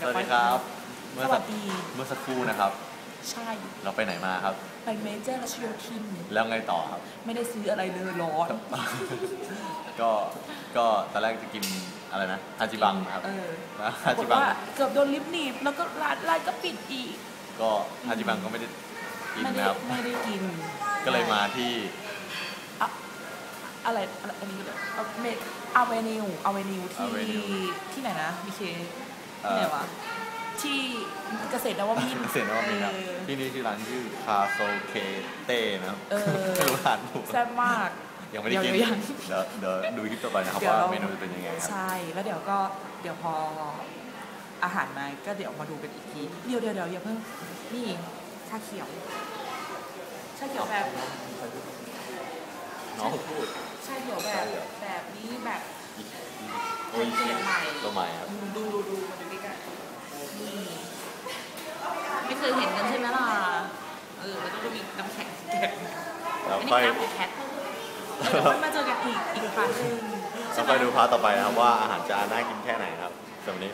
สวัสดีครับสเมื่อวัสัสกดี เมื่อสักครู่นะครับ ใช่ เราไปไหนมาครับ ไปเมเจอร์รัชโยธิน แล้วไงต่อครับ ไม่ได้ซื้ออะไรเลยร้อน ก็ ก็ตอนแรกจะกินอะไรนะฮาจิบังนะครับเออแล้วปฮารากจิฏบังว่าเกือบโดนลิฟต์หนีบแล้วก็ร้านร้านก็ปิดอีก ก็ฮาจิบังก็ไม่ได้กินไม่ได้นะครับ ไม่ได้กิน ก็เลยมาที่อะอะไรอะไรอันนี้เมอาเวนิวอาเวนิวที่ Avenue ที่ไหนนะบีเค เอ่ที่ไหนอวะที่เกษตรนวมินทร์เกษตรนวมินทร์ครับเออ ที่นี่ชื่อร้านชื่อคาโซเคเต้นะครับเออ ไม่รู้ร้านถูกแซ่บมาก ยังไม่ได้กินเดี๋ยวยังเดี๋ยวเดี๋ยวดูคลิปต่อไปนะครับเดี๋ยวว่าเราเมนูจะเป็นยังไงครับ ใช่แล้วเดี๋ยวก็เดี๋ยวพออาหารมาก็เดี๋ยวมาดูกันอีกทีเดี๋ยวเดี๋ยวเดี๋ยวอย่าเพิ่งนี่ชาเขียวชาเขียวแบบน้องพูด ชาเขียวแบบ แบบนี้แบบ โอ้ยเปลี่ยนใหม่ ตัวใหม่ครับ ดูดูดูมาดูใกล้ๆนี่ ไม่ เคยเห็นกันใช่ไหมล่ะ เออแล้วก็มีน้ำแข็งแข็งแล้วอันค่นี้อยน้ำของแคทเดี๋ยวค่อยมาเจอกันอีกอีกครั้งหนึ่งแล้วค่อยดูพาร์ทต่อไปนะครับว่าอาหารจะน่ากินแค่ไหนครับสำหรับวันนี้